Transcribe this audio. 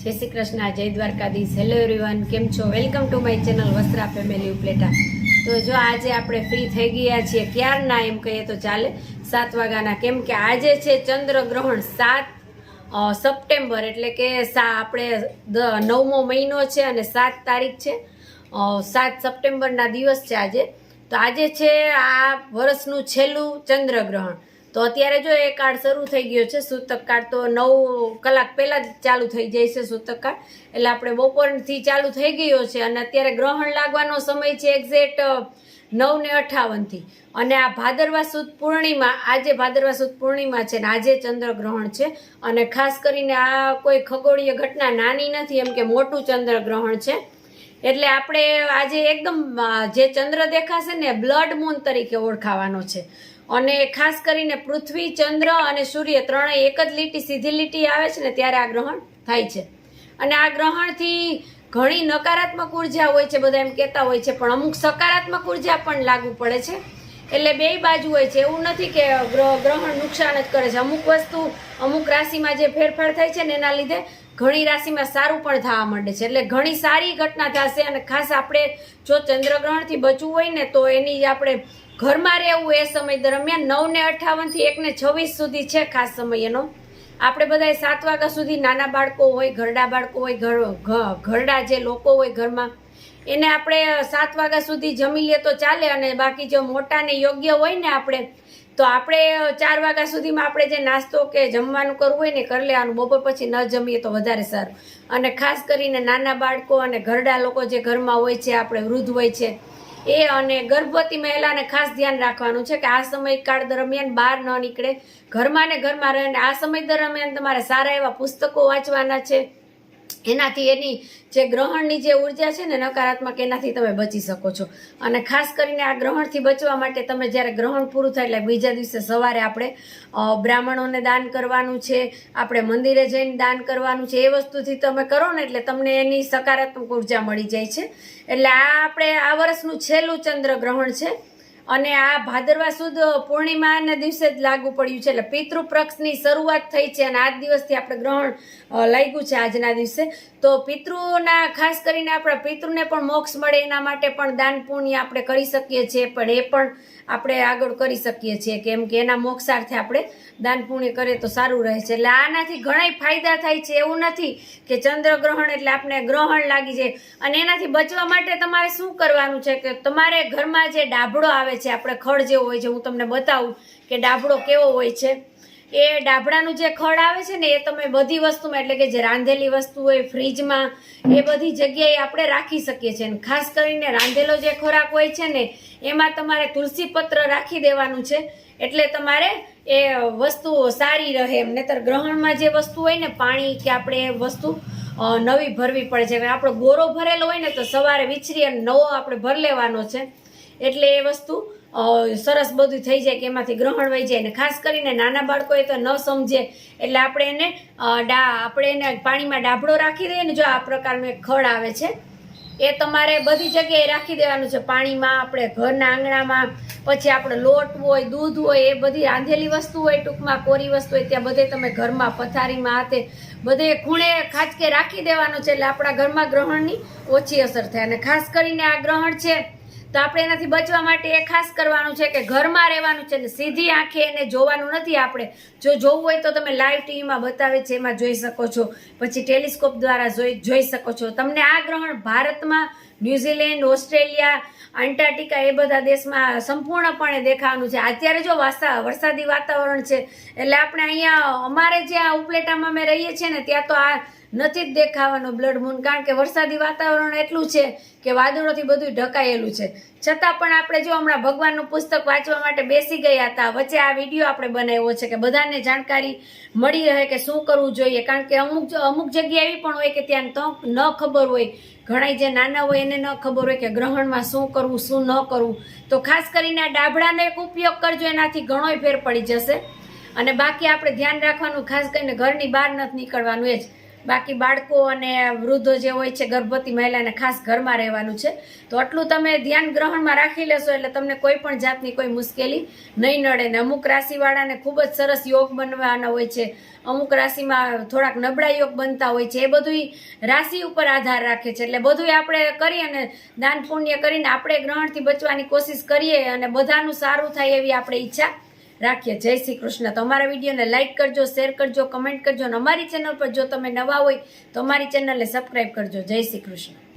જય શ્રી કૃષ્ણ, જય Dwarkadhish. Hello everyone કેમ છો? Welcome to my channel Vastra family Upleta. તો જો આજે આપણે ફ્રી થઈ ગયા છીએ, ક્યારના એમ કહીએ તો ચાલે? સાત વાગ્યાના. કેમ કે આજે છે ચંદ્રગ્રહણ સાત સપ્ટેમ્બર, એટલે કે સા, આપણે નવમો મહિનો છે અને સાત તારીખ છે. સાત સપ્ટેમ્બરના દિવસ છે આજે. તો આજે છે આ વર્ષનું છેલ્લું ચંદ્રગ્રહણ. તો અત્યારે જો એ કાર્ડ શરૂ થઈ ગયો છે, સૂતક કાર્ડ તો નવ કલાક પહેલાં જ ચાલુ થઈ જાય છે સૂતક કાર્ડ એટલે આપણે બપોરથી ચાલુ થઈ ગયો છે અને અત્યારે ગ્રહણ લાગવાનો સમય છે એક્ઝેક્ટ નવ ને અઠાવનથી. અને આ ભાદરવા સુદ પૂર્ણિમા, આજે ભાદરવા સુદ પૂર્ણિમા છે ને આજે ચંદ્રગ્રહણ છે. અને ખાસ કરીને આ કોઈ ખગોળીય ઘટના નાની નથી, એમ કે મોટું ચંદ્રગ્રહણ છે. એટલે આપણે આજે એકદમ જે ચંદ્ર દેખાશે ને બ્લડ મૂન તરીકે ઓળખાવાનો છે. અને ખાસ કરીને પૃથ્વી, ચંદ્ર અને સૂર્ય ત્રણેય એક જ લીટી, સીધી લીટી આવે છે ને ત્યારે આ ગ્રહણ થાય છે. અને આ ગ્રહણથી ઘણી નકારાત્મક ઊર્જા હોય છે, બધા એમ કહેતા હોય છે, પણ અમુક સકારાત્મક ઊર્જા પણ લાગુ પડે છે. એટલે બે બાજુ હોય છે, એવું નથી કે ગ્રહ- ગ્રહણ નુકસાન જ કરે છે. અમુક વસ્તુ અમુક રાશિમાં જે ફેરફાર થાય છે ને એના લીધે ઘણી રાશિમાં સારું પણ થવા માંડે છે. એટલે ઘણી સારી ઘટના થશે અને ખાસ આપણે જો ચંદ્રગ્રહણથી બચવું હોય ને, તો એની આપણે ઘરમાં રહેવું એ સમય દરમિયાન નવ ને અઠાવનથી એક ને છવ્વીસ સુધી છે ખાસ સમય એનો આપણે બધા સાત વાગ્યા સુધી નાના બાળકો હોય, ઘરડા બાળકો હોય, ઘર ઘરડા જે લોકો હોય ઘરમાં, એને આપણે સાત વાગ્યા સુધી જમી લે તો ચાલે અને બાકી જો મોટાને યોગ્ય હોય ને આપણે તો આપણે ચાર વાગ્યા સુધીમાં આપણે જે નાસ્તો કે જમવાનું કરવું હોય ને કરી લેવાનું. બપોર પછી ન જમીએ તો વધારે સારું. અને ખાસ કરીને નાના બાળકો અને ઘરડા લોકો જે ઘરમાં હોય છે, આપણે વૃદ્ધ હોય છે, એ અને ગર્ભવતી મહિલાને ખાસ ધ્યાન રાખવાનું છે કે આ સમયકાળ દરમિયાન બહાર ન નીકળે. ઘરમાં ને ઘરમાં રહે અને આ સમય દરમિયાન તમારે સારા એવા પુસ્તકો વાંચવાના છે. એનાથી એની જે ગ્રહણની જે ઊર્જા છે ને નકારાત્મક, એનાથી તમે બચી શકો છો. અને ખાસ કરીને આ ગ્રહણથી બચવા માટે તમે જ્યારે ગ્રહણ પૂરું થાય એટલે બીજા દિવસે સવારે આપણે બ્રાહ્મણોને દાન કરવાનું છે, આપણે મંદિરે જઈને દાન કરવાનું છે, એ વસ્તુથી તમે કરો ને એટલે તમને એની સકારાત્મક ઊર્જા મળી જાય છે. એટલે આ આપણે આ વર્ષનું છેલ્લું ચંદ્ર ગ્રહણ છે. અને આ ભાદરવા સુદ પૂર્ણિમાના દિવસે જ લાગુ પડ્યું છે. એટલે પિતૃપક્ષની શરૂઆત થઈ છે અને આજ દિવસથી આપણે ગ્રહણ લાગ્યું છે આજના દિવસે. તો પિતૃના, ખાસ કરીને આપણા પિતૃને પણ મોક્ષ મળે એના માટે પણ દાન પુણ્ય આપણે કરી શકીએ છીએ, પણ એ પણ આપણે આગળ કરી શકીએ છીએ. કેમ કે એના મોક્ષાર્થે આપણે દાન પુણ્ય કરીએ તો સારું રહે છે. એટલે આનાથી ઘણા ફાયદા થાય છે. એવું નથી કે ચંદ્રગ્રહણ એટલે આપણે ગ્રહણ લાગી જાય. અને એનાથી બચવા માટે તમારે શું કરવાનું છે કે તમારે ઘરમાં જે ડાભડો આવે છે, આપણે ખડ જેવો હોય છે, હું તમને બતાવું કે ડાભડો કેવો હોય છે. એ ડાભડાનું જે ખડ આવે છે ને, એ તમે બધી વસ્તુમાં, એટલે કે જે રાંધેલી વસ્તુ હોય, ફ્રીજમાં, એ બધી જગ્યાએ આપણે રાખી શકીએ છીએ. ખાસ કરીને રાંધેલો જે ખોરાક હોય છે ને, એમાં તમારે તુલસી પત્ર રાખી દેવાનું છે, એટલે તમારે એ વસ્તુ સારી રહે એમ. નહીતર ગ્રહણમાં જે વસ્તુ હોય ને, પાણી કે આપણે એ વસ્તુ નવી ભરવી પડે છે. આપણો ગોરો ભરેલો હોય ને, તો સવારે વિચરી અને નવો આપણે ભર લેવાનો છે. એટલે એ વસ્તુ સરસ બધું થઈ જાય કે એમાંથી ગ્રહણ વહી જાય. ને ખાસ કરીને નાના બાળકો એ તો ન સમજે. એટલે આપણે એને ડા, આપણે એને પાણીમાં ડાબડો રાખી દઈએ ને જો આ પ્રકારનું એક ખડ આવે છે, એ તમારે બધી જગ્યાએ રાખી દેવાનું છે. પાણીમાં આપણે ઘરના આંગણામાં, પછી આપણે લોટ હોય, દૂધ હોય, એ બધી રાંધેલી વસ્તુ હોય, ટૂંકમાં કોરી વસ્તુ હોય, ત્યાં બધે તમે ઘરમાં પથારીમાં હાથે બધે ખૂણે ખાચકે રાખી દેવાનું છે. એટલે આપણા ઘરમાં ગ્રહણની ઓછી અસર થાય. અને ખાસ કરીને આ ગ્રહણ છે તો આપણે એનાથી બચવા માટે એ ખાસ કરવાનું છે કે ઘરમાં રહેવાનું છે ને સીધી આંખે એને જોવાનું નથી આપણે. જો જોવું હોય તો તમે લાઈવ ટીવીમાં બતાવે છે, એમાં જોઈ શકો છો. પછી ટેલિસ્કોપ દ્વારા જોઈ જોઈ શકો છો. તમને આ ગ્રહણ ભારતમાં ન્યુઝીલેન્ડ, ઓસ્ટ્રેલિયા અંટાર્કટિકા એ બધા દેશમાં સંપૂર્ણપણે દેખાવાનું છે. અત્યારે જો વાસા વરસાદી વાતાવરણ છે, એટલે આપણે અહીંયા અમારે જ્યાં ઉપલેટામાં અમે રહીએ છીએ ને, ત્યાં તો આ નથી જ દેખાવાનો બ્લડ મૂન કારણ કે વરસાદી વાતાવરણ એટલું છે કે વાદળોથી બધું ઢકાયેલું છે. છતાં પણ આપણે જો હમણાં ભગવાનનું પુસ્તક વાંચવા માટે બેસી ગયા હતા, વચ્ચે આ વીડિયો આપણે બનાવ્યો છે કે બધાને જાણકારી મળી રહે કે શું કરવું જોઈએ. કારણ કે અમુક અમુક જગ્યા એવી પણ હોય કે ત્યાં ન ખબર હોય ઘણા જે નાના હોય એને ન ખબર હોય કે ગ્રહણમાં શું કરવું, શું ન કરવું. તો ખાસ કરીને આ ડાબડાનો એક ઉપયોગ કરજો, એનાથી ઘણોય ફેર પડી જશે. અને બાકી આપણે ધ્યાન રાખવાનું ખાસ કરીને ઘરની બહાર નથી નીકળવાનું, એ જ. બાકી બાળકો અને વૃદ્ધો જે હોય છે ગર્ભવતી મહિલાને ખાસ ઘરમાં રહેવાનું છે. તો આટલું તમે ધ્યાન ગ્રહણમાં રાખી લેશો એટલે તમને કોઈ પણ જાતની કોઈ મુશ્કેલી નહીં નડે. ને અમુક રાશિવાળાને ખૂબ જ સરસ યોગ બનવાના હોય છે. અમુક રાશિમાં થોડાક નબળા યોગ બનતા હોય છે. એ બધું રાશિ ઉપર આધાર રાખે છે. એટલે બધું આપણે કરીએ અને દાન પુણ્ય કરીને આપણે ગ્રહણથી બચવાની કોશિશ કરીએ અને બધાનું સારું થાય એવી આપણે ઈચ્છા રાખીએ. જય શ્રી કૃષ્ણ. તો અમારા વિડીયોને લાઇક કરજો શેર કરજો કમેન્ટ કરજો અને અમારી ચેનલ પર જો તમે નવા હોય તો અમારી ચેનલને સબસ્ક્રાઈબ કરજો. જય શ્રી કૃષ્ણ.